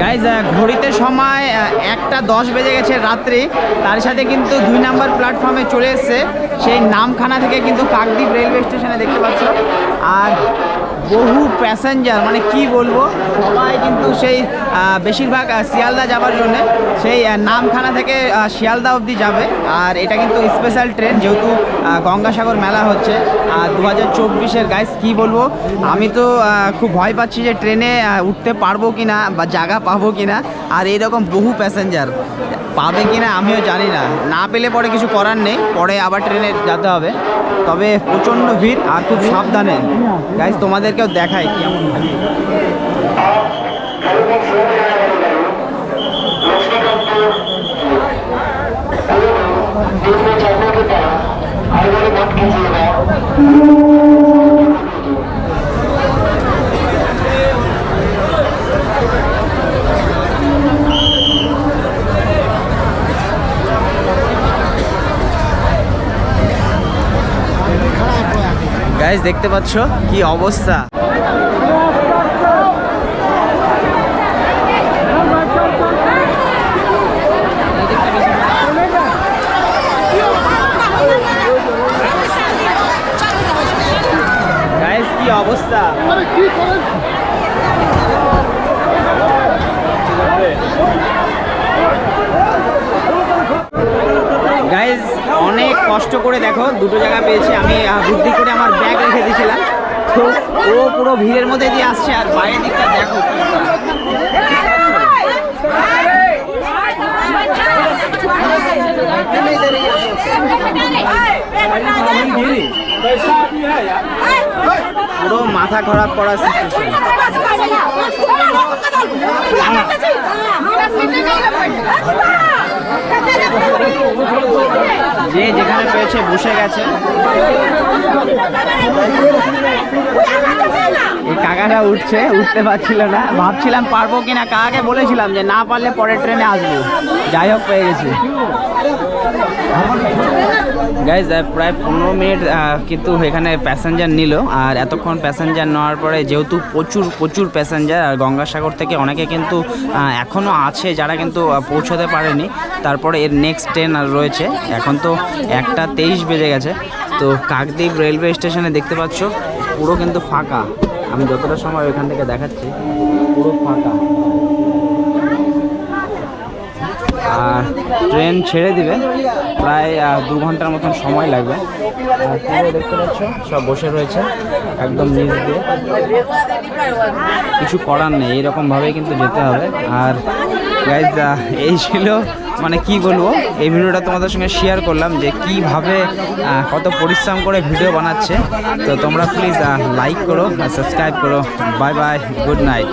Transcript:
Guys ঘড়িতে সময় একটা দশ বেজে গেছে রাত্রি। তার সাথে কিন্তু দুই নাম্বার প্ল্যাটফর্মে চলে এসছে। সেই নামখানা থেকে কিন্তু কাকদ্বীপ রেলওয়ে স্টেশনে দেখতে পাচ্ছ। আর বহু প্যাসেঞ্জার মানে কি বলব? সবাই কিন্তু সেই বেশিরভাগ শিয়ালদা যাওয়ার জন্য সেই নামখানা থেকে শিয়ালদা অবধি যাবে। আর এটা কিন্তু স্পেশাল ট্রেন যেহেতু গঙ্গাসাগর মেলা হচ্ছে। আর দু হাজার চব্বিশের গাইস কী বলব? আমি তো খুব ভয় পাচ্ছি যে ট্রেনে উঠতে পারব কি না বা জায়গা পাবো কি না আর এরকম বহু প্যাসেঞ্জার পাবে কি না আমিও জানি না। না পেলে পরে কিছু করার নেই, পরে আবার ট্রেনে যেতে হবে। তবে প্রচণ্ড ভিড় আর খুব সাবধানে। গাইস তোমাদেরকেও দেখায় কেমন গাইস দেখতে পাচ্ছ কি অবস্থা। কি অবস্থা গাইজ অনেক কষ্ট করে দেখো, দুটো জায়গা পেয়েছি। আমি বুদ্ধি করে আমার ব্যাগ রেখে দিয়েছিলাম। তো ও পুরো ভিড়ের মধ্যে দিয়ে আসছে, আর বাইরের দিকটা দেখো পুরো মাথা খারাপ করা সিচুয়েশন যে যেখানে পেয়েছে বসে গেছে। কাকাটা উঠছে, উঠতে পারছিল না। ভাবছিলাম পারব কিনা, কাকাকে বলেছিলাম যে না পারলে পরের ট্রেনে আসব। যাই হোক, পেয়ে গেছি। গাইজ প্রায় পনেরো মিনিট কিন্তু এখানে প্যাসেঞ্জার নিল। আর এতক্ষণ প্যাসেঞ্জার নেওয়ার পরে যেহেতু প্রচুর প্রচুর প্যাসেঞ্জার আর গঙ্গাসাগর থেকে অনেকে কিন্তু এখনও আছে যারা কিন্তু পৌঁছাতে পারেনি। তারপরে এর নেক্সট ট্রেন আর রয়েছে। এখন তো একটা তেইশ বেজে গেছে। তো কাকদ্বীপ রেলওয়ে স্টেশনে দেখতে পাচ্ছ, পুরো কিন্তু ফাঁকা। আমি যতটা সময় ওইখান থেকে দেখাচ্ছি, পুরো ফাঁকা। আর ট্রেন ছেড়ে দিবে, প্রায় দু ঘণ্টার মতন সময় লাগবে। দেখতে পাচ্ছ, সব বসে রয়েছে, একদম নিচ দিয়ে। কিছু করার নেই এইরকমভাবেই কিন্তু যেতে হবে। আর এই ছিল মানে কি বলব, এই ভিডিওটা তোমাদের সঙ্গে শেয়ার করলাম যে কীভাবে কত পরিশ্রম করে ভিডিও বানাচ্ছে। তো তোমরা প্লিজ লাইক করো সাবস্ক্রাইব করো। Bye bye good night